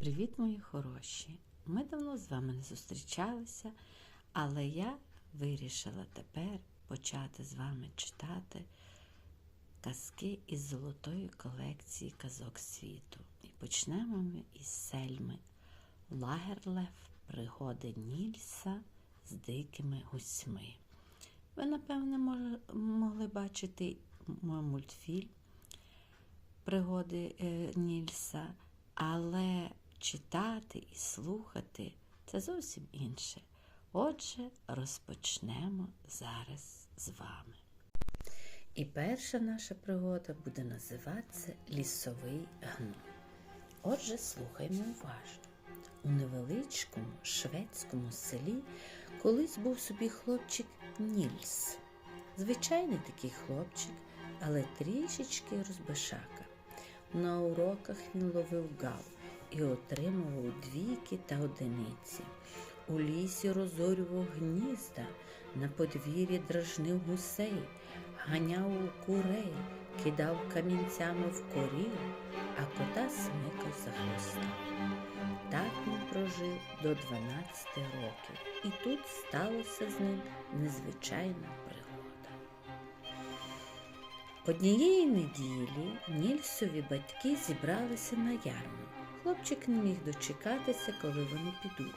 Привіт, мої хороші! Ми давно з вами не зустрічалися, але я вирішила тепер почати з вами читати казки із золотої колекції казок світу. І почнемо ми із Сельми Лагерлев Пригоди Нільса з дикими гусьми. Ви, напевне, могли бачити м- мультфільм пригоди е, Нільса, але читати і слухати це зовсім інше. Отже, розпочнемо зараз з вами. І перша наша пригода буде називатися Лісовий гном. Отже, слухаймо уважно. У невеличкому шведському селі колись був собі хлопчик Нільс. Звичайний такий хлопчик, але трішечки розбишака. На уроках він ловив гав і отримував двійки та одиниці. У лісі розорював гнізда, на подвір'ї дражнив гусей, ганяв у курей, кидав камінцями в корів, а кота смикав за хвоста. Так він прожив до 12 років, і тут сталося з ним незвичайна пригода. Однієї неділі Нільсові батьки зібралися на ярмарку. Хлопчик не міг дочекатися, коли вони підуть.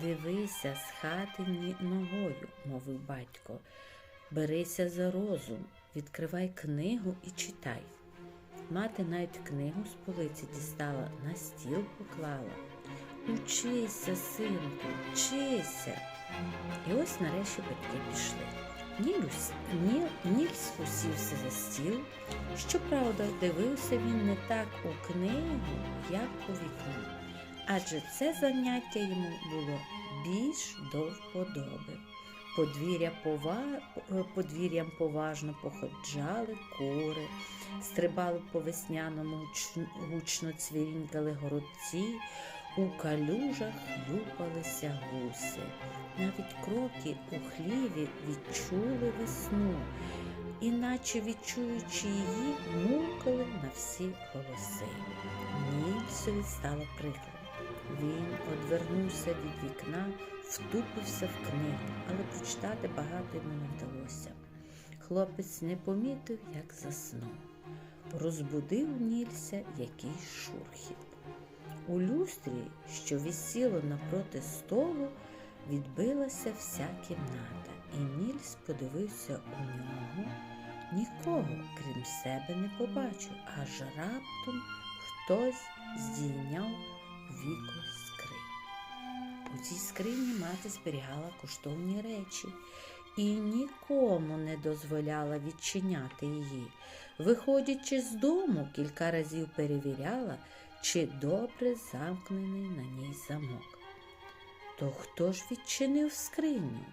Дивися з хати ногою, мовив батько. Берися за розум, відкривай книгу і читай. Мати навіть книгу з полиці дістала, на стіл поклала. Учися, синку, вчися. І ось нарешті батьки пішли. Нільс усівся за стіл. Щоправда, дивився він не так у книгу, як у вікно, адже це заняття йому було більш до вподоби. Пова... е, Подвір'ям поважно походжали кури, стрибали по весняному гучно цвірінькали горобці, у калюжах юпалися гуси. Навіть кроки у хліві відчули весну, іначе відчуючи її, мукали на всі голоси. Нільсові стало прикро. Він одвернувся від вікна, втупився в книгу, але прочитати багато йому не вдалося. Хлопець не помітив, як заснув. Розбудив Нілься якийсь шурхіт. У люстрі, що висіло напроти столу, відбилася вся кімната, і Нільс подивився у нього. Нікого, крім себе, не побачив, аж раптом хтось здійняв віко скрині. У цій скрині мати зберігала коштовні речі і нікому не дозволяла відчиняти її. Виходячи з дому, кілька разів перевіряла, чи добре замкнений на ній замок. То хто ж відчинив скриню?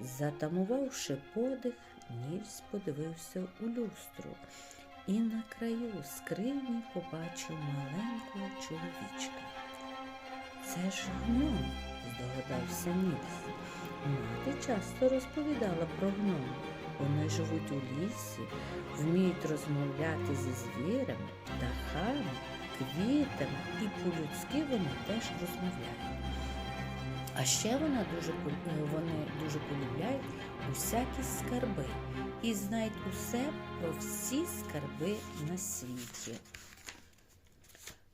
Затамувавши подих, Нільс подивився у люстру і на краю скрині побачив маленького чоловічка. Це ж гном, здогадався Нільс. Мати часто розповідала про гном. Вони живуть у лісі, вміють розмовляти зі звірами, птахами, квітами і по-людськи вони теж розмовляють. А ще вона дуже, е, вони дуже полюбляють усякі скарби і знають усе про всі скарби на світі.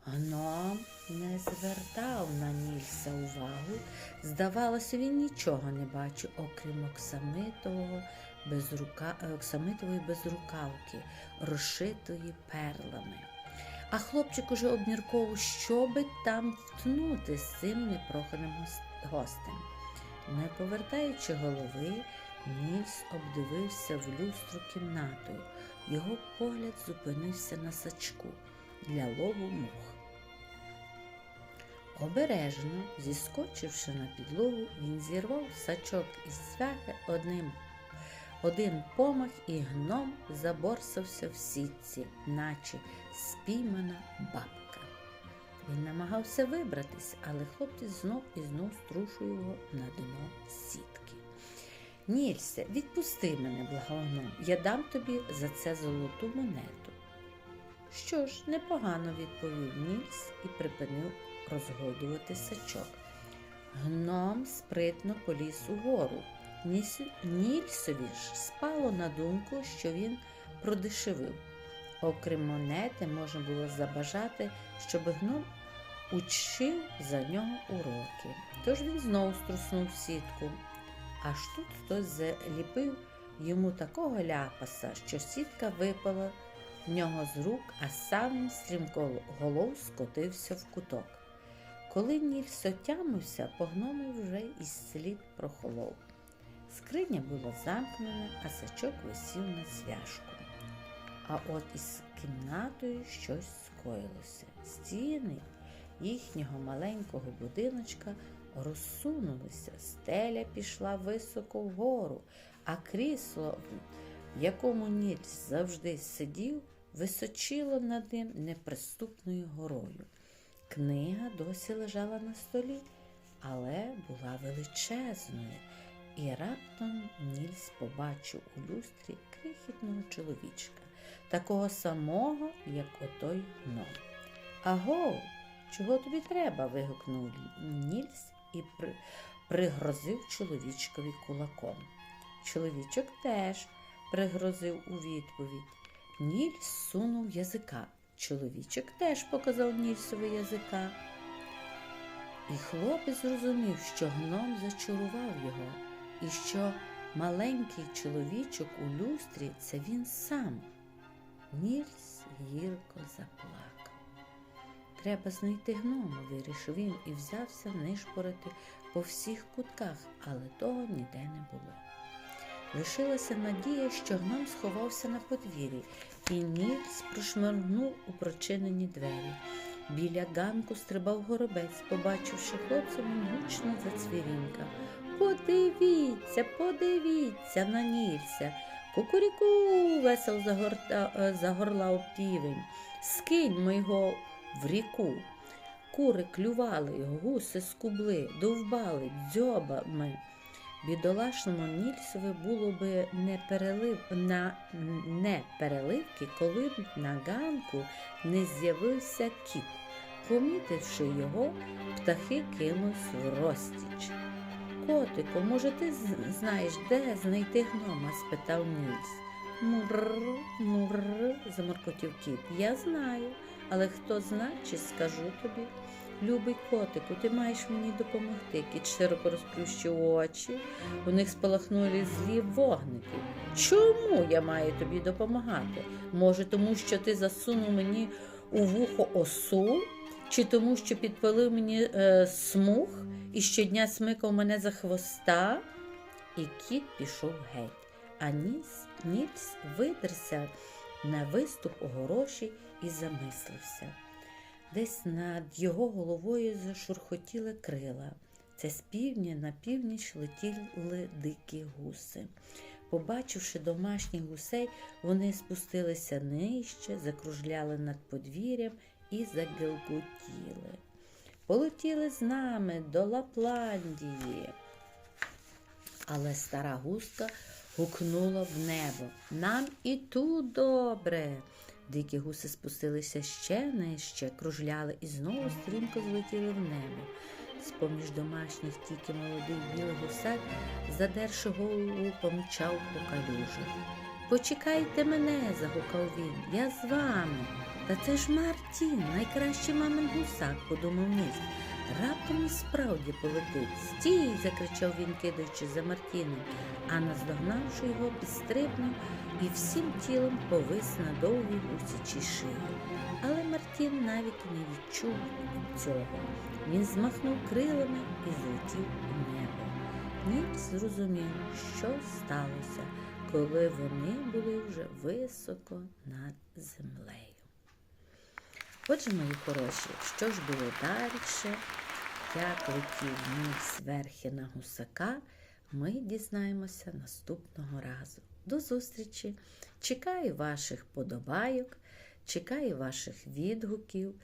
Гном не звертав на Нільса увагу. Здавалося, він нічого не бачив, окрім оксамитового безрука... е, оксамитової безрукавки, розшитої перлами. А хлопчик уже обмірковував, що би там втнути з цим непроханим гостем. Не повертаючи голови, Нільс обдивився в люстру кімнатою. Його погляд зупинився на сачку для лову мух. Обережно, зіскочивши на підлогу, він зірвав сачок із цвяхи одним. Один помах і гном заборсався в сітці, наче спіймана бабка. Він намагався вибратись, але хлопець знов і знов струшує його на дно сітки. Нільсе, відпусти мене, благовно, я дам тобі за це золоту монету. Що ж, непогано відповів Нільс і припинив розгодувати сачок. Гном спритно поліз угору. Нільсові ж спало на думку, що він продешевив. Окрім монети, можна було забажати, щоб гном учив за нього уроки. Тож він знову струснув сітку. Аж тут хтось заліпив йому такого ляпаса, що сітка випала в нього з рук, а сам він стрімкоголов скотився в куток. Коли Нільс отямився, по гному вже і слід прохолов. Скриня була замкнена, а сачок висів на зв'яжку. А от із кімнатою щось скоїлося. Стіни їхнього маленького будиночка розсунулися, стеля пішла високо вгору, а крісло, в якому Нільс завжди сидів, височило над ним неприступною горою. Книга досі лежала на столі, але була величезною, і раптом Нільс побачив у люстрі крихітного чоловічка, такого самого, як отой гном. Агов, чого тобі треба? вигукнув Нільс і при... пригрозив чоловічкові кулаком. Чоловічок теж пригрозив у відповідь. Нільс сунув язика. Чоловічок теж показав Нільсові язика. І хлопець зрозумів, що гном зачарував його, і що маленький чоловічок у люстрі це він сам. Нільс гірко заплакав. Треба знайти гнома, вирішив він і взявся нишпорити по всіх кутках, але того ніде не було. Лишилася надія, що гном сховався на подвір'ї, і Нільс прошморгнув у прочинені двері. Біля ганку стрибав горобець, побачивши хлопця, він гучно зацвірінькав. Подивіться, подивіться на Нілься. Кукуріку весел загорта, е, загорлав півень. Скиньмо його в ріку. Кури клювали гуси скубли, довбали дзьобами. Бідолашному Нільсові було би не, перелив, на, не переливки, коли б на ганку не з'явився кіт. Помітивши його, птахи кинулись в розтіч. Котику, може, ти знаєш, де знайти гнома? спитав Нільс. Мур, мур, заморкотів кіт. Я знаю, але хто зна, чи скажу тобі. Любий котику, ти маєш мені допомогти. Кіт широко розплющив очі, у них спалахнули злі вогники. Чому я маю тобі допомагати? Може, тому що ти засунув мені у вухо осу, чи тому, що підпалив мені е, смуг і щодня смикав мене за хвоста? І кіт пішов геть, а ніс, Нільс видерся на виступ огороші і замислився. Десь над його головою зашурхотіли крила. Це з півдня на північ летіли дикі гуси. Побачивши домашніх гусей, вони спустилися нижче, закружляли над подвір'ям і загелготіли. Полетіли з нами до Лапландії. Але стара гуска гукнула в небо. Нам і тут добре. Дикі гуси спустилися ще нижче, кружляли і знову стрімко злетіли в небо. З-поміж домашніх тільки молодий білий гусак, задерши голову, помчав по калюжах. Почекайте мене, загукав він, я з вами. Та це ж Мартін, найкращий мамин гусак, подумав ніс. Раптом і справді полетить. Стій. закричав він, кидаючи за Мартіном, а наздогнавши його, підстрибнув і всім тілом повис на довгій гусячій шиї. Але Мартін навіть не відчув цього. Він змахнув крилами і злетів у небо. Нік зрозумів, що сталося, коли вони були вже високо над землею. Отже, мої хороші, що ж було далі? Як летів ніс верхи на гусака, ми дізнаємося наступного разу. До зустрічі! Чекаю ваших подобайок, чекаю ваших відгуків.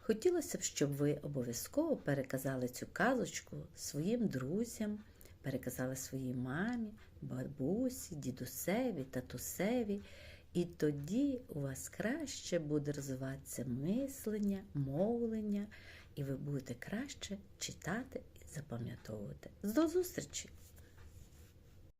Хотілося б, щоб ви обов'язково переказали цю казочку своїм друзям, переказали своїй мамі, бабусі, дідусеві, татусеві. І тоді у вас краще буде розвиватися мислення, мовлення, і ви будете краще читати і запам'ятовувати. До зустрічі!